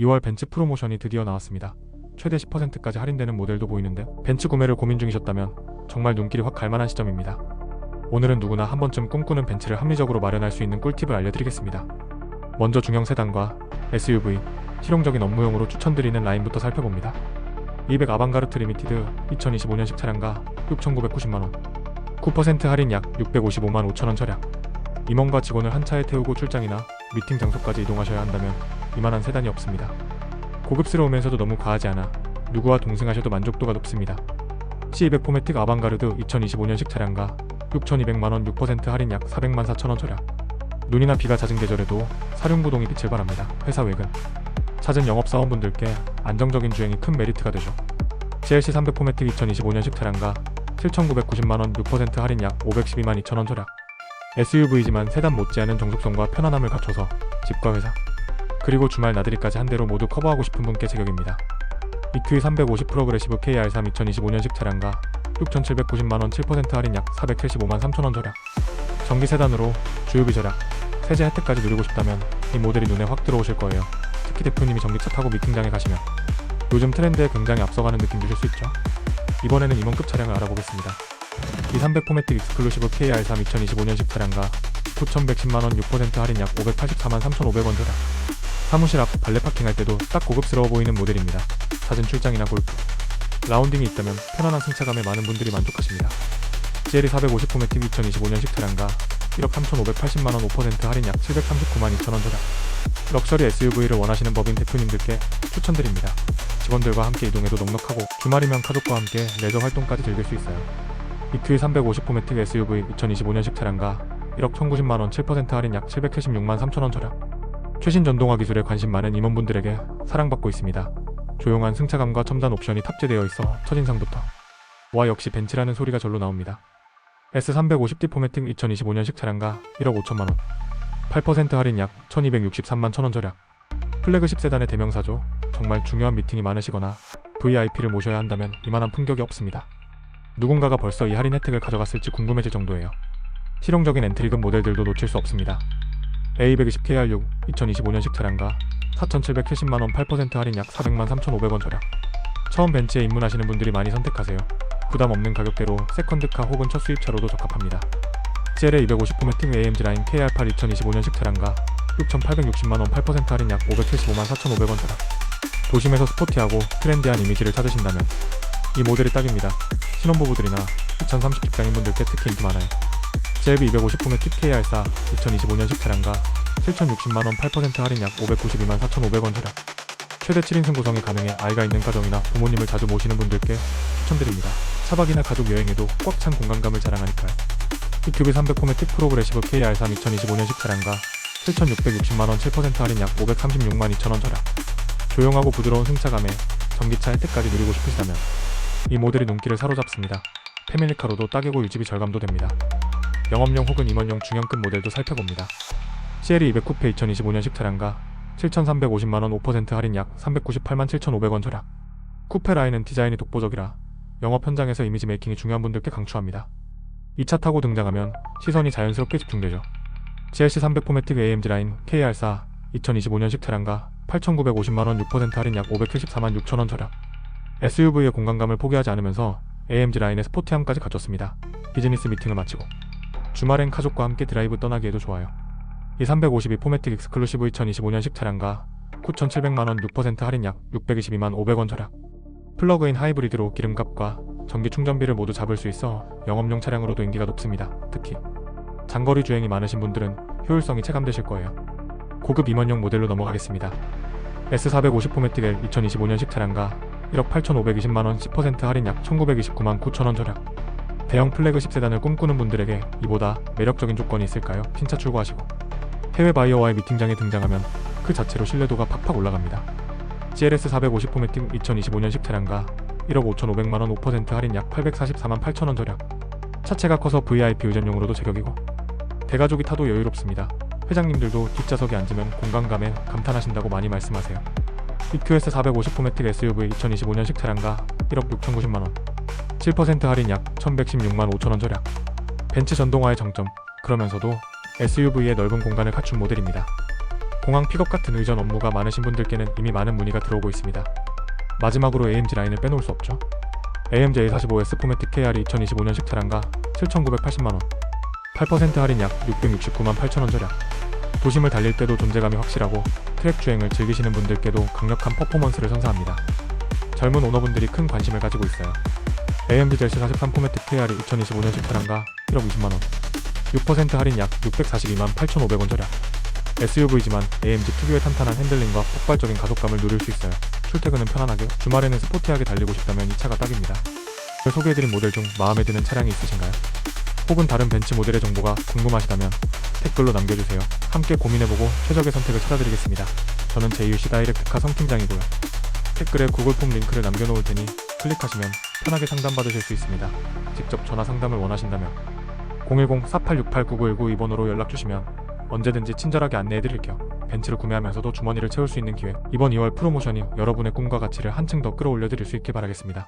2월 벤츠 프로모션이 드디어 나왔습니다. 최대 10%까지 할인되는 모델도 보이는데 벤츠 구매를 고민 중이셨다면 정말 눈길이 확 갈만한 시점입니다. 오늘은 누구나 한 번쯤 꿈꾸는 벤츠를 합리적으로 마련할 수 있는 꿀팁을 알려드리겠습니다. 먼저 중형 세단과 SUV, 실용적인 업무용으로 추천드리는 라인부터 살펴봅니다. 200 아방가르트 리미티드 2025년식 차량가 6,990만원 9% 할인 약 655만 5천원 절약 임원과 직원을 한 차에 태우고 출장이나 미팅 장소까지 이동하셔야 한다면 이만한 세단이 없습니다. 고급스러우면서도 너무 과하지 않아 누구와 동승하셔도 만족도가 높습니다. C200 포매틱 아방가르드 2025년식 차량가 6,200만원 6% 할인 약 400만 4천원 절약 눈이나 비가 잦은 계절에도 사륜구동이 빛을 발합니다. 회사 외근 찾은 영업사원분들께 안정적인 주행이 큰 메리트가 되죠. GLC 300 포매틱 2025년식 차량가 7,990만원 6% 할인 약 512만 2천원 절약 SUV지만 세단 못지않은 정숙성과 편안함을 갖춰서 집과 회사 그리고 주말 나들이까지 한 대로 모두 커버하고 싶은 분께 제격입니다. EQ 350 프로그레시브 KR3 2025년식 차량가 6,790만원 7% 할인 약 475만 3천원 절약 전기 세단으로 주유비 절약 세제 혜택까지 누리고 싶다면 이 모델이 눈에 확 들어오실 거예요. 특히 대표님이 전기차 타고 미팅장에 가시면 요즘 트렌드에 굉장히 앞서가는 느낌 주실 수 있죠. 이번에는 임원급 차량을 알아보겠습니다. 이300 포매틱 익스클루시브 KR3 2025년식 차량가 9,110만원 6% 할인 약 584만 3,500원 절약 사무실 앞 발레 파킹할 때도 딱 고급스러워 보이는 모델입니다. 잦은 출장이나 골프, 라운딩이 있다면 편안한 승차감에 많은 분들이 만족하십니다. GLE 450 포매틱 2025년식 차량가 1억 3,580만원 5% 할인 약 739만 2천원 절약 럭셔리 SUV를 원하시는 법인 대표님들께 추천드립니다. 직원들과 함께 이동해도 넉넉하고 주말이면 가족과 함께 레저 활동까지 즐길 수 있어요. EQ 350 포매틱 SUV 2025년식 차량가 1억 1,090만원 7% 할인 약 776만 3천원 절약 최신 전동화 기술에 관심 많은 임원분들에게 사랑받고 있습니다. 조용한 승차감과 첨단 옵션이 탑재되어 있어 첫인상부터 와 역시 벤츠라는 소리가 절로 나옵니다. S350D 포매틱 2025년식 차량가 1억 5천만원 8% 할인 약 1263만 천원 절약 플래그십 세단의 대명사죠. 정말 중요한 미팅이 많으시거나 VIP를 모셔야 한다면 이만한 품격이 없습니다. 누군가가 벌써 이 할인 혜택을 가져갔을지 궁금해질 정도예요. 실용적인 엔트리급 모델들도 놓칠 수 없습니다. A120KR6 2025년식 차량가 4,770만원 8% 할인 약 400만 3,500원 절약 처음 벤츠에 입문하시는 분들이 많이 선택하세요. 부담 없는 가격대로 세컨드카 혹은 첫 수입차로도 적합합니다. CLA 250 포매팅 AMG 라인 KR8 2025년식 차량가 6,860만원 8% 할인 약 575만 4,500원 절약 도심에서 스포티하고 트렌디한 이미지를 찾으신다면 이 모델이 딱입니다. 신혼부부들이나 2030 직장인분들께 특히 인기 많아요. 젤비 250 포매틱 KR4 2025년식 차량가 7,060만원 8% 할인 약 592만 4,500원 절약 최대 7인승 구성이 가능해 아이가 있는 가정이나 부모님을 자주 모시는 분들께 추천드립니다. 차박이나 가족 여행에도 꽉 찬 공간감을 자랑하니까요. EQB 300 포매틱 프로그레시브 KR3 2025년식 차량가 7,660만원 7% 할인 약 536만 2천원 절약 조용하고 부드러운 승차감에 전기차 혜택까지 누리고 싶으시다면 이 모델이 눈길을 사로잡습니다. 패밀리카로도 딱이고 유지비 절감도 됩니다. 영업용 혹은 임원용 중형급 모델도 살펴봅니다. CLE 200 쿠페 2025년식 차량가 7,350만원 5% 할인 약 398만 7,500원 절약 쿠페 라인은 디자인이 독보적이라 영업 현장에서 이미지 메이킹이 중요한 분들께 강추합니다. 이 차 타고 등장하면 시선이 자연스럽게 집중되죠. GLC 300 포매틱 AMG 라인 KR4 2025년식 차량가 8,950만원 6% 할인 약 574만 6천원 절약 SUV의 공간감을 포기하지 않으면서 AMG 라인의 스포티함까지 갖췄습니다. 비즈니스 미팅을 마치고 주말엔 가족과 함께 드라이브 떠나기에도 좋아요. 이 352 포매틱 익스클루시브 2025년식 차량가 9,700만원 6% 할인 약 622만 500원 절약 플러그인 하이브리드로 기름값과 전기 충전비를 모두 잡을 수 있어 영업용 차량으로도 인기가 높습니다. 특히 장거리 주행이 많으신 분들은 효율성이 체감되실 거예요. 고급 임원용 모델로 넘어가겠습니다. S450 포매틱 L 2025년식 차량가 1억 8,520만원 10% 할인 약 1,929만 9천원 절약 대형 플래그십 세단을 꿈꾸는 분들에게 이보다 매력적인 조건이 있을까요? 신차 출고하시고 해외 바이어와의 미팅장에 등장하면 그 자체로 신뢰도가 팍팍 올라갑니다. GLS 450 포매팅 2025년식 차량가 1억 5,500만원 5% 할인 약 844만 8천원 절약 차체가 커서 VIP 의전용으로도 제격이고 대가족이 타도 여유롭습니다. 회장님들도 뒷좌석에 앉으면 공간감에 감탄하신다고 많이 말씀하세요. EQS 450 포매틱 SUV 2025년식 차량가 1억 6,090만원 7% 할인 약 1,116만 5천원 절약 벤츠 전동화의 정점 그러면서도 SUV의 넓은 공간을 갖춘 모델입니다. 공항 픽업 같은 의전 업무가 많으신 분들께는 이미 많은 문의가 들어오고 있습니다. 마지막으로 AMG 라인을 빼놓을 수 없죠. AMG A45S 포매틱 KR이 2025년식 차량가 7,980만원 8% 할인 약 669만 8천원 절약 도심을 달릴 때도 존재감이 확실하고 트랙 주행을 즐기시는 분들께도 강력한 퍼포먼스를 선사합니다. 젊은 오너분들이 큰 관심을 가지고 있어요. AMG 젤시 43 포매틱 KR이 2025년식 차량가 1억 20만원 6% 할인 약 642만 8,500원 절약 SUV지만 AMG 특유의 탄탄한 핸들링과 폭발적인 가속감을 누릴 수 있어요. 출퇴근은 편안하게, 주말에는 스포티하게 달리고 싶다면 이 차가 딱입니다. 소개해드린 모델 중 마음에 드는 차량이 있으신가요? 혹은 다른 벤츠 모델의 정보가 궁금하시다면 댓글로 남겨주세요. 함께 고민해보고 최적의 선택을 찾아드리겠습니다. 저는 JUC 다이렉트카 성팀장이고요. 댓글에 구글 폼 링크를 남겨놓을 테니 클릭하시면 편하게 상담받으실 수 있습니다. 직접 전화 상담을 원하신다면 010-4868-9919 이번호로 연락주시면 언제든지 친절하게 안내해드릴게요. 벤츠를 구매하면서도 주머니를 채울 수 있는 기회. 이번 2월 프로모션이 여러분의 꿈과 가치를 한층 더 끌어올려드릴 수 있길 바라겠습니다.